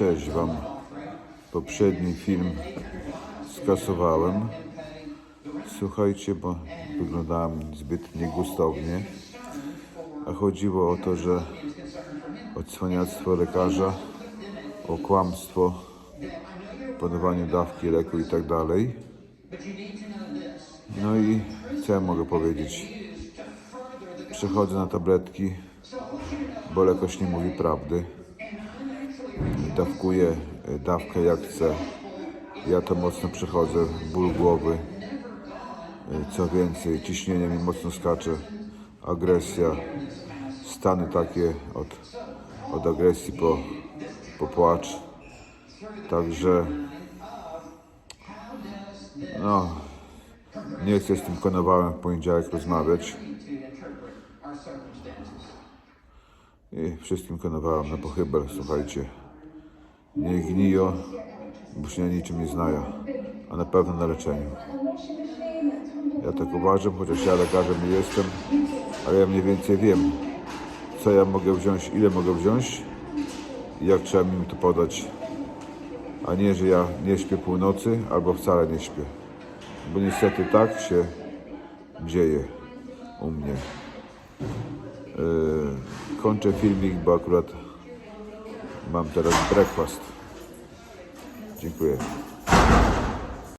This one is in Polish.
Cześć Wam. Poprzedni film skasowałem. Słuchajcie, bo wyglądałem zbyt niegustownie. A chodziło o to, że o cwaniactwo lekarza, o kłamstwo, dawki leku i tak dalej. No i co ja mogę powiedzieć? Przechodzę na tabletki, bo lekarz nie mówi prawdy dawkuję e, dawkę jak chcę. Ja to mocno przechodzę, ból głowy. E, Co więcej, ciśnienie mi mocno skacze, agresja, stany takie od, od agresji po, po płacz. Także no, nie chcę z tym konowałem w poniedziałek rozmawiać. I wszystkim konowałem na pochybel, słuchajcie. Nie gnijo, bo się niczym nie znają, a na pewno na leczeniu. Ja tak uważam, chociaż ja lekarzem nie jestem, ale ja mniej więcej wiem, co ja mogę wziąć, ile mogę wziąć i jak trzeba mi to podać. A nie, że ja nie śpię północy albo wcale nie śpię. Bo niestety tak się dzieje u mnie. Yy, kończę filmik, bo akurat mam teraz breakfast. Dziękuję.